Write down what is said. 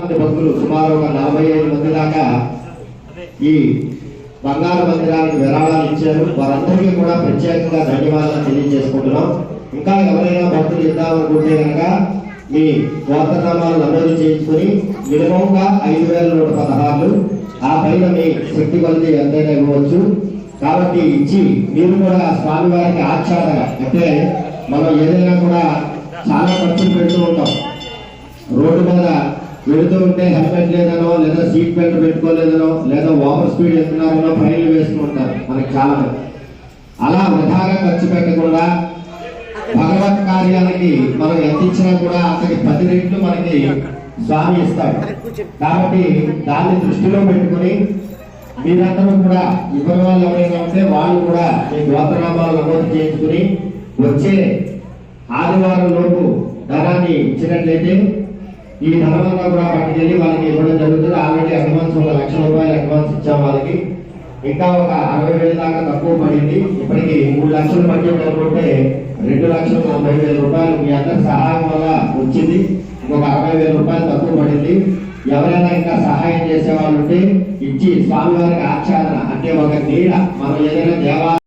మంది భక్తులు సుమారు ఒక నలభై ఐదు మంది దాకా ఈ బంగారు మందిరానికి విరాళాలు ఇచ్చారు. వారందరికీ కూడా ప్రత్యేకంగా ధన్యవాదాలు తెలియజేసుకుంటున్నాం. ఇంకా ఎవరైనా భక్తులు ఇద్దామనుకుంటే కనుక మీ గోత్రనామాలు నమోదు చేయించుకొని మినిమంగా ఐదు వేల నూట పదహారులు ఆ పైన మీ శక్తి కొలిది ఎంతైనా ఇవ్వచ్చు కాబట్టి ఇచ్చి మీరు కూడా స్వామివారికి ఆచ్ఛాదన. అంటే మనం ఏదైనా కూడా చాలా ఖర్చులు పెడుతూ ఉంటాం. వెళుతూ ఉంటే హెల్మెట్ లేదనో లేదా సీట్ బెల్ట్ పెట్టుకోలేదనో లేదా ఓవర్ స్పీడ్ వెళ్తున్నారనో ఫైన్లు వేసుకుంటారు మనకి చాలా అలా వృధాగా ఖర్చు పెట్టకుండా భగవత్ కార్యాలకి మనం ఎంత ఇచ్చినా కూడా అతనికి పది రెట్లు మనకి స్వామి ఇస్తాడు. కాబట్టి దాన్ని దృష్టిలో పెట్టుకుని మీరందరూ కూడా ఇబ్బంది వాళ్ళు ఎవరైనా ఉంటే వాళ్ళు కూడా మీ గోత్రనామాలు నమోదు చేయించుకుని వచ్చే ఆదివారం లోపు ధనాన్ని ఇచ్చినట్లయితే ఈ ధనమంతా కూడా పట్టుకెళ్ళి వాళ్ళకి ఇవ్వడం జరుగుతుంది. ఆల్రెడీ అడ్వాన్స్ ఒక లక్ష రూపాయలు అడ్వాన్స్ ఇచ్చాం వాళ్ళకి. ఇంకా ఒక అరవై వేల దాకా తక్కువ పడింది. ఇప్పటికి మూడు లక్షలు బడ్జెట్ అనుకుంటే రెండు లక్షల నలభై వేల రూపాయలు మీ అందరి సహాయం వల్ల వచ్చింది. ఇంకొక అరవై వేల రూపాయలు తక్కువ పడింది. ఎవరైనా ఇంకా సహాయం చేసే వాళ్ళు ఉంటే ఇచ్చి స్వామివారికి ఆచ్ఛాదన అంటే ఒక నీడ. మనం ఏదైనా దేవాలయం